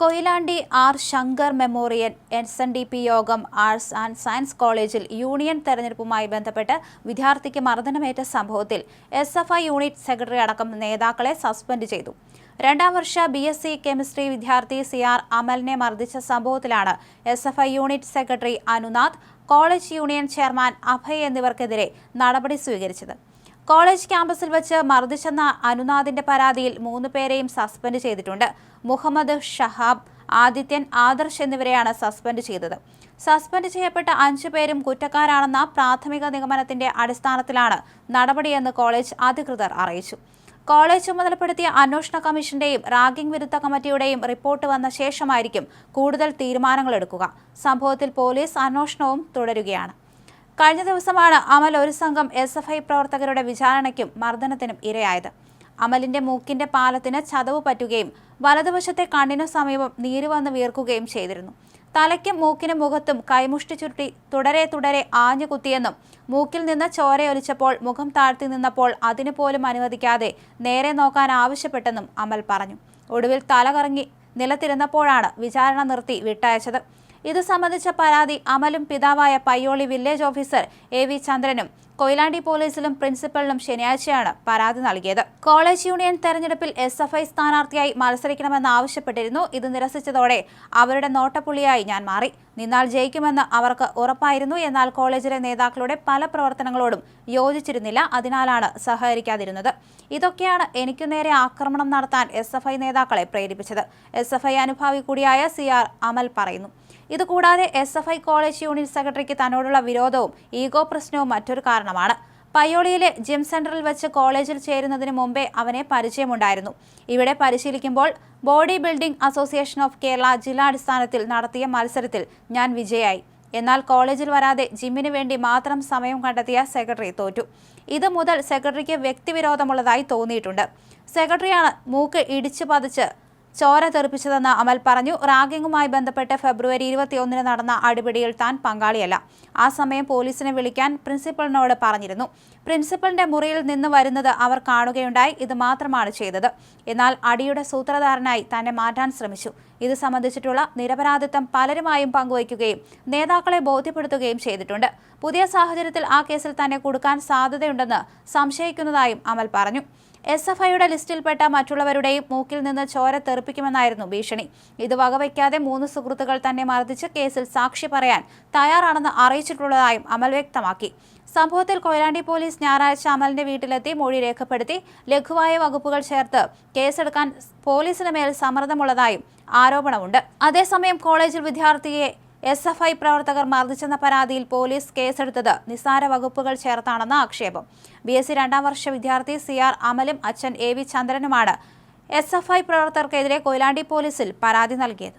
Koyilandy R Shankar memorial S N D P Yogam arts and science കോളേജിൽ union തെരഞ്ഞെടുപ്പുമായി ബന്ധപ്പെട്ട് വിദ്യാർത്ഥിക്ക് മർദ്ദനമേറ്റ സംഭവത്തിൽ S F I unit secretary അടക്കം നേതാക്കളെ സസ്പെൻഡ് ചെയ്തു. രണ്ടാം വർഷ ബി എസ് സി കെമിസ്ട്രി വിദ്യാർത്ഥി സി ആർ അമലിനെ മർദ്ദിച്ച സംഭവത്തിലാണ് S F I unit secretary Anunath college union chairman Abhay എന്നിവർക്കെതിരെ നടപടി സ്വീകരിച്ചത്. കോളേജ് ക്യാമ്പസിൽ വെച്ച് മർദ്ദിച്ചെന്ന അനുനാഥിന്റെ പരാതിയിൽ മൂന്ന് പേരെയും സസ്പെൻഡ് ചെയ്തിട്ടുണ്ട്. മുഹമ്മദ് ഷഹാബ് ആദിത്യൻ ആദർശ് എന്നിവരെയാണ് സസ്പെൻഡ് ചെയ്തത്. സസ്പെൻഡ് ചെയ്യപ്പെട്ട അഞ്ചു പേരും കുറ്റക്കാരാണെന്ന പ്രാഥമിക നിഗമനത്തിന്റെ അടിസ്ഥാനത്തിലാണ് നടപടിയെന്ന് കോളേജ് അധികൃതർ അറിയിച്ചു. കോളേജ് ചുമതലപ്പെടുത്തിയ അന്വേഷണ കമ്മീഷന്റെയും റാഗിംഗ് വിരുദ്ധ കമ്മിറ്റിയുടെയും റിപ്പോർട്ട് വന്ന ശേഷമായിരിക്കും കൂടുതൽ തീരുമാനങ്ങൾ എടുക്കുക. സംഭവത്തിൽ പോലീസ് അന്വേഷണവും തുടരുകയാണ്. കഴിഞ്ഞ ദിവസമാണ് അമൽ ഒരു സംഘം എസ് എഫ് ഐ പ്രവർത്തകരുടെ വിചാരണയ്ക്കും മർദ്ദനത്തിനും ഇരയായത്. അമലിന്റെ മൂക്കിന്റെ പാലത്തിന് ചതവ് പറ്റുകയും വലതുവശത്തെ കണ്ണിനു സമീപം നീര് വന്ന് വീർക്കുകയും ചെയ്തിരുന്നു. തലയ്ക്കും മൂക്കിനും മുഖത്തും കൈമുഷ്ടി ചുരുട്ടി തുടരെ തുടരെ ആഞ്ഞു കുത്തിയെന്നും മൂക്കിൽ നിന്ന് ചോരയൊലിച്ചപ്പോൾ മുഖം താഴ്ത്തി നിന്നപ്പോൾ അതിനു പോലും അനുവദിക്കാതെ നേരെ നോക്കാൻ ആവശ്യപ്പെട്ടെന്നും അമൽ പറഞ്ഞു. ഒടുവിൽ തല കറങ്ങി നിലത്തിരുന്നപ്പോഴാണ് വിചാരണ നിർത്തി വിട്ടയച്ചത്. ഇത് സംബന്ധിച്ച പരാതി അമലും പിതാവായ Payyoli village officer A V ചന്ദ്രനും കൊയിലാണ്ടി പോലീസിലും പ്രിൻസിപ്പലിനും ശനിയാഴ്ചയാണ് പരാതി നൽകിയത്. കോളേജ് യൂണിയൻ തെരഞ്ഞെടുപ്പിൽ എസ് എഫ് ഐ സ്ഥാനാർത്ഥിയായി മത്സരിക്കണമെന്ന് ആവശ്യപ്പെട്ടിരുന്നു. ഇത് നിരസിച്ചതോടെ അവരുടെ നോട്ടപ്പുള്ളിയായി ഞാൻ മാറി. നിന്നാൽ ജയിക്കുമെന്ന് അവർക്ക് ഉറപ്പായിരുന്നു. എന്നാൽ കോളേജിലെ നേതാക്കളുടെ പല പ്രവർത്തനങ്ങളോടും യോജിച്ചിരുന്നില്ല. അതിനാലാണ് സഹകരിക്കാതിരുന്നത്. ഇതൊക്കെയാണ് എനിക്കു നേരെ ആക്രമണം നടത്താൻ എസ് നേതാക്കളെ പ്രേരിപ്പിച്ചത്. എസ് അനുഭാവി കൂടിയായ സി അമൽ പറയുന്നു. ഇതുകൂടാതെ S F I college union സെക്രട്ടറിക്ക് തന്നോടുള്ള വിരോധവും ഈഗോ പ്രശ്നവും മറ്റൊരു കാരണമാണ്. പയ്യോളിയിലെ ജിം സെന്ററിൽ വെച്ച് കോളേജിൽ ചേരുന്നതിന് മുമ്പേ അവനെ പരിചയമുണ്ടായിരുന്നു. ഇവിടെ പരിശീലിക്കുമ്പോൾ body building association of Kerala ജില്ലാടിസ്ഥാനത്തിൽ നടത്തിയ മത്സരത്തിൽ ഞാൻ വിജയായി. എന്നാൽ കോളേജിൽ വരാതെ ജിമ്മിന് വേണ്ടി മാത്രം സമയം കണ്ടെത്തിയ സെക്രട്ടറി തോറ്റു. ഇത് മുതൽ സെക്രട്ടറിക്ക് വ്യക്തിവിരോധമുള്ളതായി തോന്നിയിട്ടുണ്ട്. സെക്രട്ടറിയാണ് മൂക്ക് ഇടിച്ചു പതിച്ച് ചോര തെറിപ്പിച്ചതെന്ന് അമൽ പറഞ്ഞു. റാഗിങ്ങുമായി ബന്ധപ്പെട്ട് ഫെബ്രുവരി ഇരുപത്തിയൊന്നിന് നടന്ന അടിപിടിയിൽ താൻ പങ്കാളിയല്ല. ആ സമയം പോലീസിനെ വിളിക്കാൻ പ്രിൻസിപ്പലിനോട് പറഞ്ഞിരുന്നു. പ്രിൻസിപ്പലിന്റെ മുറിയിൽ നിന്ന് വരുന്നത് അവർ കാണുകയുണ്ടായി. ഇത് മാത്രമാണ് ചെയ്തത്. എന്നാൽ അടിയുടെ സൂത്രധാരനായി തന്നെ മാറ്റാൻ ശ്രമിച്ചു. ഇത് സംബന്ധിച്ചിട്ടുള്ള നിരപരാധിത്വം പലരുമായും പങ്കുവയ്ക്കുകയും നേതാക്കളെ ബോധ്യപ്പെടുത്തുകയും ചെയ്തിട്ടുണ്ട്. പുതിയ സാഹചര്യത്തിൽ ആ കേസിൽ തന്നെ കൊടുക്കാൻ സാധ്യതയുണ്ടെന്ന് സംശയിക്കുന്നതായും അമൽ പറഞ്ഞു. എസ് എഫ് ഐയുടെ ലിസ്റ്റിൽപ്പെട്ട മറ്റുള്ളവരുടെയും മൂക്കിൽ നിന്ന് ചോര തെറിപ്പിക്കുമെന്നായിരുന്നു ഭീഷണി. ഇത് വകവയ്ക്കാതെ മൂന്ന് സുഹൃത്തുക്കൾ തന്നെ മർദ്ദിച്ച് കേസിൽ സാക്ഷി പറയാൻ തയ്യാറാണെന്ന് അറിയിച്ചിട്ടുള്ളതായും അമൽ വ്യക്തമാക്കി. സംഭവത്തിൽ കൊയിലാണ്ടി പോലീസ് ഞായറാഴ്ച അമലിന്റെ വീട്ടിലെത്തി മൊഴി രേഖപ്പെടുത്തി ലഘുവായ വകുപ്പുകൾ ചേർത്ത് കേസെടുക്കാൻ പോലീസിന് മേൽ സമ്മർദ്ദമുള്ളതായും ആരോപണമുണ്ട്. അതേസമയം കോളേജിൽ വിദ്യാർത്ഥിയെ എസ് എഫ് ഐ പ്രവർത്തകർ മർദ്ദിച്ചെന്ന പരാതിയിൽ പോലീസ് കേസെടുത്തത് നിസ്സാര വകുപ്പുകൾ ചേർത്താണെന്ന ആക്ഷേപം. ബി എസ് സി രണ്ടാം വർഷ വിദ്യാർത്ഥി സി ആർ അമലും അച്ഛൻ എ വി ചന്ദ്രനുമാണ് എസ് എഫ് ഐ പ്രവർത്തകർക്കെതിരെ കൊയിലാണ്ടി പോലീസിൽ പരാതി നൽകിയത്.